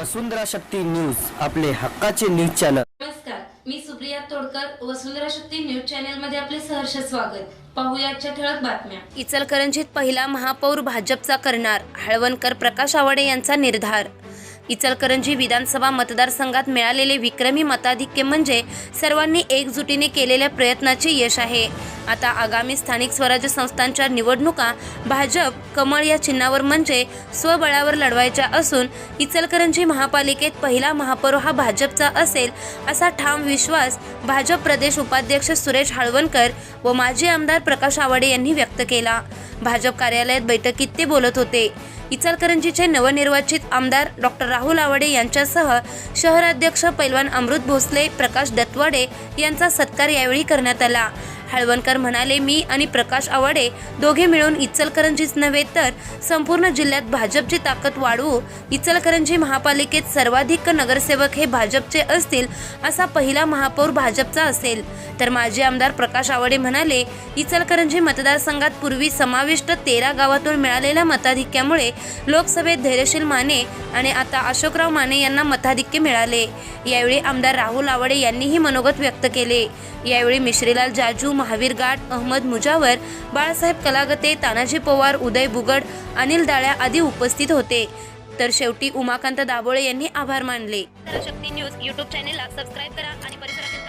वसुंधरा Shakti news आपले हक्काचे news channel. नमस्कार मी सुप्रिया तोडकर वसुंधरा शक्ती न्यूज चॅनलमध्ये आपले सहर्ष स्वागत. पाहूया आजच्या ठळक बातम्या. इचलकरंजीत पहिला महापौर भाजपचा करणार हळवणकर प्रकाश आवाडे यांचा निर्धार. इचलकरंजी विधानसभा मतदारसंघात मिळालेले विक्रमी मताधिक्य म्हणजे सर्वांनी एकजुटीने केलेल्या प्रयत्नाचे यश आहे. आता आगामी स्थानिक स्वराज्य संस्थांच्या निवडणुका भाजप कमळ या चिन्हावर म्हणजे स्वबळावर लढवायच्या असून इचलकरंजी महापालिकेत पहिला महापौर हा भाजपचा असेल असा ठाम विश्वास भाजप प्रदेश उपाध्यक्ष सुरेश हळवणकर व माजी आमदार प्रकाश आवाडे यांनी व्यक्त केला. भाजप कार्यालयात बैठकीत ते बोलत होते. इचलकरंजीचे नवनिर्वाचित आमदार डॉक्टर राहुल आवाडे यांच्यासह शहराध्यक्ष पैलवान अमृत भोसले प्रकाश दत्वाडे यांचा सत्कार यावेळी करण्यात आला. हळवणकर म्हणाले मी आणि प्रकाश आवाडे दोघे मिळून इचलकरंजीच नव्हे तर संपूर्ण जिल्ह्यात भाजपची ताकद वाढवू इचलकरंजी महापालिकेत सर्वाधिक नगरसेवक हे भाजपचे असतील असा पहिला महापौर भाजपचा असेल. तर माजी आमदार प्रकाश आवाडे म्हणाले इचलकरंजी मतदारसंघात पूर्वी समाविष्ट तेरा गावातून मिळालेल्या मताधिक्यामुळे लोकसभेत धैर्यशील माने आणि आता अशोकराव माने यांना मताधिक्य मिळाले. यावेळी आमदार राहुल आवाडे यांनीही मनोगत व्यक्त केले. यावेळी मिश्रीलाल जाजू महावीर गाठ अहमद मुजावर बाळासाहेब कलागते तानाजी पवार उदय बुगड अनिल दाळ्या आदी उपस्थित होते. तर शेवटी उमाकांत दाभोळे यांनी आभार मानले. न्यूज युट्यूब चॅनेलला सबस्क्राईब करा आणि परिसरातील